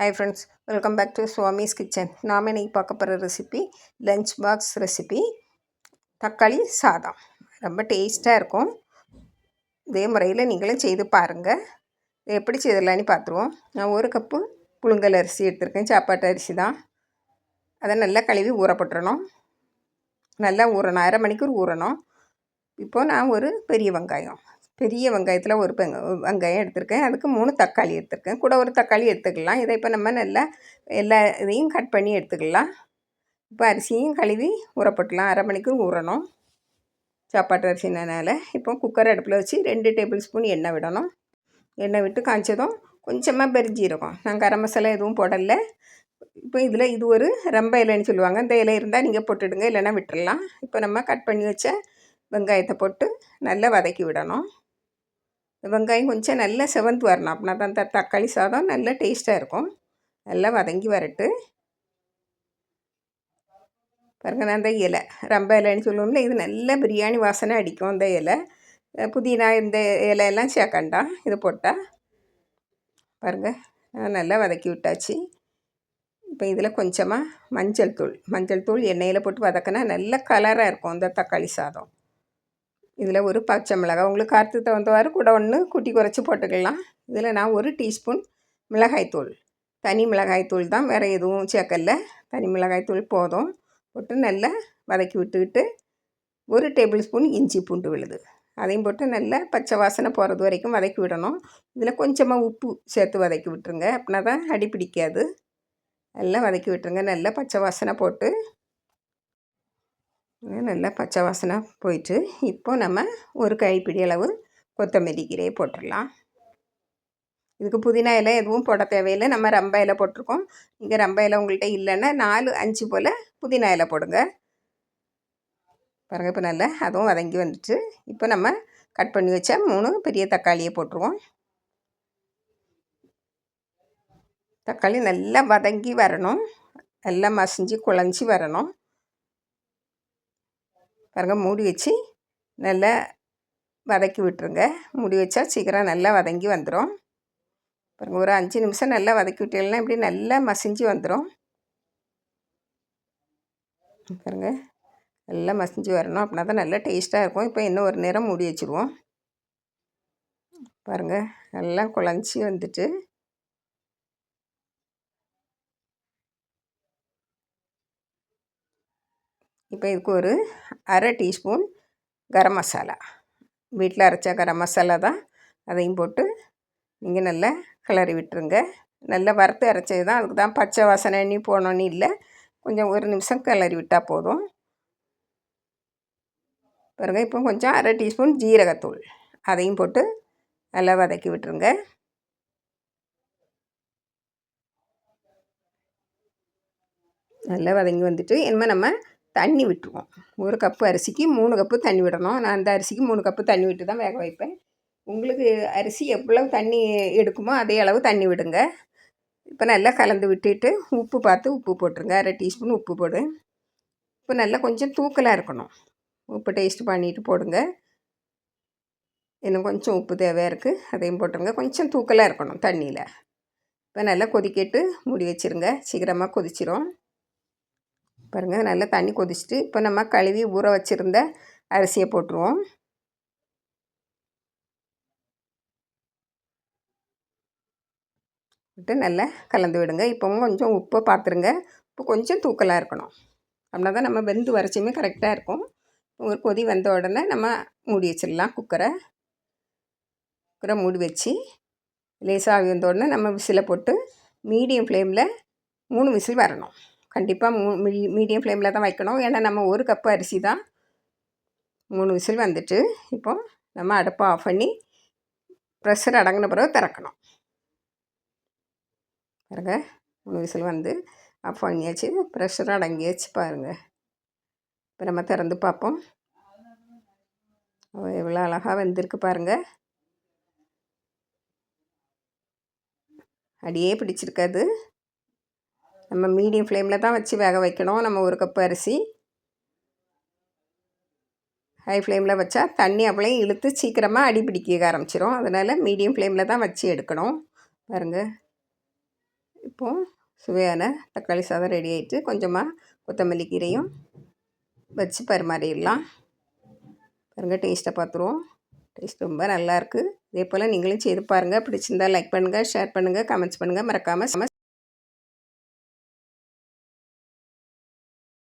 Hi friends welcome back to Swami's kitchen நாம் இன்னைக்கு பார்க்க போகிற ரெசிபி லஞ்ச் பாக்ஸ் ரெசிபி தக்காளி சாதம். ரொம்ப டேஸ்ட்டாக இருக்கும். இதே முறையில் நீங்களும் செய்து பாருங்கள் இதை எப்படி செய்திடலான்னு பார்த்துருவோம். நான் ஒரு கப்பு புழுங்கல் அரிசி எடுத்திருக்கேன். சாப்பாட்டு அரிசி தான். அதை நல்லா கழுவி ஊறப்பட்டுறணும் நல்லா ஊறணும். அரை மணிக்கூர் ஊறணும். இப்போது நான் ஒரு பெரிய வெங்காயம். பெரிய வெங்காயத்தில் ஒரு பெங்க வெங்காயம் எடுத்திருக்கேன். அதுக்கு மூணு தக்காளி எடுத்திருக்கேன். கூட ஒரு தக்காளி எடுத்துக்கலாம். இதை இப்போ நம்ம நல்லா எல்லா இதையும் கட் பண்ணி எடுத்துக்கலாம். இப்போ அரிசியும் கழுவி ஊறப்பட்டுலாம் அரை மணிக்கு ஊறணும். சாப்பாட்டு அரிசினால. இப்போ குக்கர் அடுப்பில் வச்சு ரெண்டு டேபிள் ஸ்பூன் எண்ணெய் விடணும். எண்ணெய் விட்டு காய்ச்சதும் கொஞ்சமாக பெருஞ்சீரகம். நான் கரம் மசாலா எதுவும் போடலை. இப்போ இதில் இது ஒரு ரொம்ப இலைன்னு சொல்லுவாங்க. இந்த இலை இருந்தால் நீங்கள் போட்டுடுங்க. இல்லைன்னா விட்டுடலாம் இப்போ நம்ம கட் பண்ணி வச்ச வெங்காயத்தை போட்டு நல்லா வதக்கி விடணும். வெங்காயம் கொஞ்சம் நல்லா செவந்து வரணும். அப்படின்னா தான் அந்த தக்காளி சாதம் நல்லா டேஸ்ட்டாக இருக்கும். நல்லா வதங்கி வரட்டு. பாருங்க நான் அந்த இலை ரொம்ப இலைன்னு சொல்லுவோம்ல இது நல்ல பிரியாணி வாசனை அடிக்கும் அந்த இலை. புதினா இந்த இலையெல்லாம் சேர்க்கண்டாம் இது போட்டால் பாருங்கள் நல்லா வதக்கி விட்டாச்சு. இப்போ இதில் கொஞ்சமாக மஞ்சள் தூள் மஞ்சள் தூள் எண்ணெயில் போட்டு வதக்கினா நல்ல கலராக இருக்கும் அந்த தக்காளி சாதம். இதில் ஒரு பச்சை மிளகாய். உங்களுக்கு காரத்துக்கு தகுந்தவாறு கூட ஒன்று குட்டி குறைச்சி போட்டுக்கலாம். இதில் நான் ஒரு டீஸ்பூன் மிளகாய்த்தூள் தனி மிளகாய்த்தூள் தான் வேறு எதுவும் சேர்க்கல. தனி மிளகாய்த்தூள் போதும். போட்டு நல்லா வதக்கி விட்டுக்கிட்டு ஒரு டேபிள் ஸ்பூன் இஞ்சி பூண்டு விழுது. அதையும் போட்டு நல்லா பச்சை வாசனை போகிறது வரைக்கும் வதக்கி விடணும். இதில் கொஞ்சமாக உப்பு சேர்த்து வதக்கி விட்டுருங்க. அப்படின்னா தான் அடி பிடிக்காது. நல்லா வதக்கி விட்டுருங்க. நல்லா பச்சை வாசனை போட்டு நல்லா பச்சை வாசனை போயிட்டு இப்போ நம்ம ஒரு கைப்பிடி அளவு கொத்தமல்லி கீரையை போட்டுடலாம். இதுக்கு புதினா இலை எதுவும் போட தேவையில்லை. நம்ம ரம்ப இலை போட்டிருக்கோம். இங்கே ரம்ப இலை உங்கள்கிட்ட இல்லைன்னா நாலு அஞ்சு போல் புதினா இலை போடுங்க. பாருங்கள் இப்போ நல்லா அதுவும் வதங்கி வந்துட்டு இப்போ நம்ம கட் பண்ணி வச்ச மூணு பெரிய தக்காளியை போட்டுருவோம். தக்காளி நல்லா வதங்கி வரணும். நல்லா மசிஞ்சு குழஞ்சி வரணும். பாருங்கள் மூடி வச்சு நல்லா வதக்கி விட்டுருங்க. மூடி வச்சா சீக்கிரம் நல்லா வதங்கி வந்துடும் பாருங்கள் ஒரு அஞ்சு நிமிஷம் நல்லா வதக்கி விட்டீங்கன்னா இப்படி நல்லா மசிஞ்சு வந்துடும் பாருங்கள் நல்லா மசிஞ்சு வரணும். அப்படின்னா தான் நல்லா டேஸ்ட்டாக இருக்கும். இப்போ இன்னும் ஒரு நேரம் மூடி வச்சுருவோம். பாருங்கள் நல்லா குழஞ்சி வந்துட்டு. இப்போ இதுக்கு ஒரு அரை டீஸ்பூன் கரம் மசாலா. வீட்டில் அரைச்ச கரம் மசாலா தான் அதையும் போட்டு நீங்கள் நல்லா கிளறி விட்டுருங்க. நல்லா வறுத்து அரைச்சது தான். அதுக்கு தான் பச்சை வாசனை எண்ணி போனோன்னு இல்லை. கொஞ்சம் ஒரு நிமிஷம் கிளறி விட்டால் போதும். பாருங்க இப்போ கொஞ்சம் அரை டீஸ்பூன் ஜீரகத்தூள் அதையும் போட்டு நல்லா வதக்கி விட்டுருங்க. நல்லா வதங்கி வந்துட்டு இனிமேல் நம்ம தண்ணி விட்டுருவோம். ஒரு கப்பு அரிசிக்கு மூணு கப்பு தண்ணி விடணும். நான் அந்த அரிசிக்கு மூணு கப்பு தண்ணி விட்டு தான் வேக வைப்பேன். உங்களுக்கு அரிசி எவ்வளவு தண்ணி எடுக்குமோ அதே அளவு தண்ணி விடுங்க. இப்போ நல்லா கலந்து விட்டுட்டு உப்பு பார்த்து உப்பு போட்டுருங்க. அரை டீஸ்பூன் உப்பு போடு. இப்போ நல்லா கொஞ்சம் தூக்கலாக இருக்கணும். உப்பு டேஸ்ட் பண்ணிவிட்டு போடுங்க. இன்னும் கொஞ்சம் உப்பு தேவையாக இருக்குது அதையும் போட்டுருங்க. கொஞ்சம் தூக்கலாக இருக்கணும் தண்ணியில். இப்போ நல்லா கொதிக்கிட்டு மூடி வச்சுருங்க. சீக்கிரமாக கொதிச்சிரும். பாருங்கள் நல்லா தண்ணி கொதிச்சுட்டு இப்போ நம்ம கழுவி ஊற வச்சுருந்த அரிசியை போட்டுருவோம். விட்டு நல்லா கலந்து விடுங்க. இப்போவும் கொஞ்சம் உப்பை பார்த்துருங்க இப்போ கொஞ்சம் தூக்கலாக இருக்கணும். அப்படின்னா தான் நம்ம வெந்து வரைச்சியுமே கரெக்டாக இருக்கும். ஒரு கொதி வந்த உடனே நம்ம மூடி வச்சிடலாம் குக்கரை. குக்கரை மூடி வச்சு லேசாக வந்த உடனே நம்ம விசிலை போட்டு மீடியம் ஃப்ளேமில் மூணு விசில் வரணும். கண்டிப்பாக மூ மீ மீடியம் ஃப்ளேமில் தான் வைக்கணும். ஏன்னா நம்ம ஒரு கப்பு அரிசி தான் மூணு விசில் வந்துட்டு இப்போ நம்ம அடுப்பை ஆஃப் பண்ணி ப்ரெஷர் அடங்கின பிறகு திறக்கணும். பாருங்க மூணு விசில் வந்து ஆஃப் பண்ணியாச்சு ப்ரெஷர் அடங்கியாச்சு பாருங்கள் இப்போ நம்ம திறந்து பார்ப்போம். எவ்வளோ அழகாக வந்திருக்கு பாருங்கள் அடியே பிடிச்சிருக்காது. நம்ம மீடியம் ஃப்ளேமில் தான் வச்சு வேக வைக்கணும். நம்ம ஒரு கப்பு அரிசி. ஹை ஃப்ளேமில் வச்சா தண்ணி அப்படியே இழுத்து சீக்கிரமாக அடி பிடிக்க ஆரம்பிச்சிடும் அதனால் மீடியம் ஃப்ளேமில் தான் வச்சு எடுக்கணும். பாருங்கள் இப்போது சுவையான தக்காளி சாதம் ரெடி ஆகிட்டு கொஞ்சமாக கொத்தமல்லி கீரையும் வச்சு பரிமாறிடலாம். பாருங்கள் டேஸ்ட்டை பார்த்துருவோம். டேஸ்ட் ரொம்ப நல்லாயிருக்கு இதே போல் நீங்களும் செய்து பாருங்கள் பிடிச்சிருந்தால் லைக் பண்ணுங்கள் ஷேர் பண்ணுங்கள் கமெண்ட்ஸ் பண்ணுங்கள் மறக்காமல்